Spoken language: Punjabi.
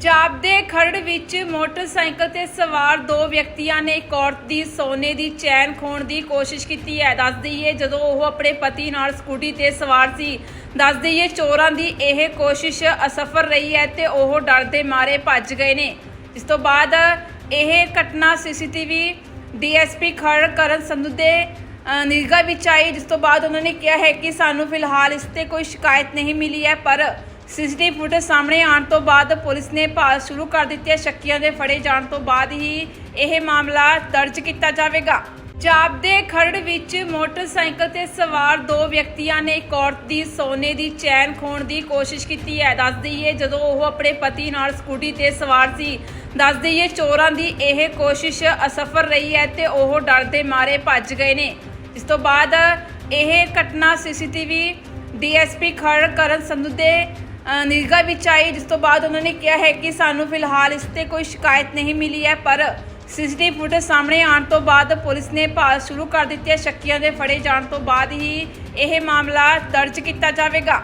ਪੰਜਾਬ ਦੇ ਖਰੜ ਵਿੱਚ ਮੋਟਰਸਾਈਕਲ ਤੇ ਸਵਾਰ ਦੋ ਵਿਅਕਤੀਆਂ ਨੇ ਇੱਕ ਔਰਤ ਦੀ ਸੋਨੇ ਦੀ ਚੈਨ ਖੋਣ ਦੀ ਕੋਸ਼ਿਸ਼ ਕੀਤੀ ਹੈ। ਦੱਸ ਦਈਏ, ਜਦੋਂ ਉਹ ਆਪਣੇ ਪਤੀ ਨਾਲ ਸਕੂਟੀ ਤੇ ਸਵਾਰ ਸੀ, ਦੱਸ ਦਈਏ ਚੋਰਾਂ ਦੀ ਇਹ ਕੋਸ਼ਿਸ਼ ਅਸਫਲ ਰਹੀ ਹੈ ਤੇ ਉਹ ਡਰ ਦੇ ਮਾਰੇ ਭੱਜ ਗਏ ਨੇ। ਇਸ ਤੋਂ ਬਾਅਦ ਇਹ ਘਟਨਾ ਸੀਸੀਟੀਵੀ ਡੀਐਸਪੀ ਖਰੜ ਕਰਨ ਸੰਧੂ ਦੇ ਨਿਗਾਹ ਵਿੱਚ ਆਈ, ਜਿਸ ਤੋਂ ਬਾਅਦ ਉਹਨਾਂ ਨੇ ਕਿਹਾ ਹੈ ਕਿ ਸਾਨੂੰ ਫਿਲਹਾਲ ਇਸ ਤੇ ਕੋਈ ਸ਼ਿਕਾਇਤ ਨਹੀਂ ਮਿਲੀ ਹੈ, ਪਰ ਸੀਸੀਟੀਵੀ ਫੁਟੇਜ ਸਾਹਮਣੇ ਆਉਣ ਤੋਂ ਬਾਅਦ ਪੁਲਿਸ ਨੇ ਭਾਲ ਸ਼ੁਰੂ ਕਰ ਦਿੱਤੀ ਹੈ। ਸ਼ੱਕੀਆਂ ਦੇ ਫੜੇ ਜਾਣ ਤੋਂ ਬਾਅਦ ਹੀ ਇਹ ਮਾਮਲਾ ਦਰਜ ਕੀਤਾ ਜਾਵੇਗਾ। ਪੰਜਾਬ ਦੇ ਖਰੜ ਵਿੱਚ ਮੋਟਰਸਾਈਕਲ ਤੇ ਸਵਾਰ ਦੋ ਵਿਅਕਤੀਆਂ ਨੇ ਇੱਕ ਔਰਤ ਦੀ ਸੋਨੇ ਦੀ ਚੈਨ ਖੋਣ ਦੀ ਕੋਸ਼ਿਸ਼ ਕੀਤੀ ਹੈ। ਦੱਸ ਦਈਏ, ਜਦੋਂ ਉਹ ਆਪਣੇ ਪਤੀ ਨਾਲ ਸਕੂਟੀ ਤੇ ਸਵਾਰ ਸੀ, ਦੱਸ ਦਈਏ ਚੋਰਾਂ ਦੀ ਇਹ ਕੋਸ਼ਿਸ਼ ਅਸਫਲ ਰਹੀ ਹੈ ਤੇ ਉਹ ਡਰ ਦੇ ਮਾਰੇ ਭੱਜ ਗਏ ਨੇ। ਇਸ ਤੋਂ ਬਾਅਦ ਇਹ ਘਟਨਾ ਸੀਸੀਟੀਵੀ ਡੀਐਸਪੀ ਖਰੜ ਕਰਨ ਸੰਧੂ ਦੇ ਨਿਗਾ ਵਿੱਚ ਆਈ ਜਿਸ ਤੋਂ ਬਾਅਦ ਉਹਨਾਂ ਨੇ ਕਿਹਾ ਹੈ ਕਿ ਸਾਨੂੰ ਫਿਲਹਾਲ ਇਸ ਤੇ ਕੋਈ ਸ਼ਿਕਾਇਤ ਨਹੀਂ ਮਿਲੀ ਹੈ, ਪਰ ਸੀਸੀਟੀਵੀ ਫੁਟੇਜ ਸਾਹਮਣੇ ਆਉਣ ਤੋਂ ਬਾਅਦ ਪੁਲਿਸ ਨੇ ਭਾਲ ਸ਼ੁਰੂ ਕਰ ਦਿੱਤੀ ਹੈ। ਸ਼ੱਕੀਆਂ ਦੇ ਫੜੇ ਜਾਣ ਤੋਂ ਬਾਅਦ ਹੀ ਇਹ ਮਾਮਲਾ ਦਰਜ ਕੀਤਾ ਜਾਵੇਗਾ।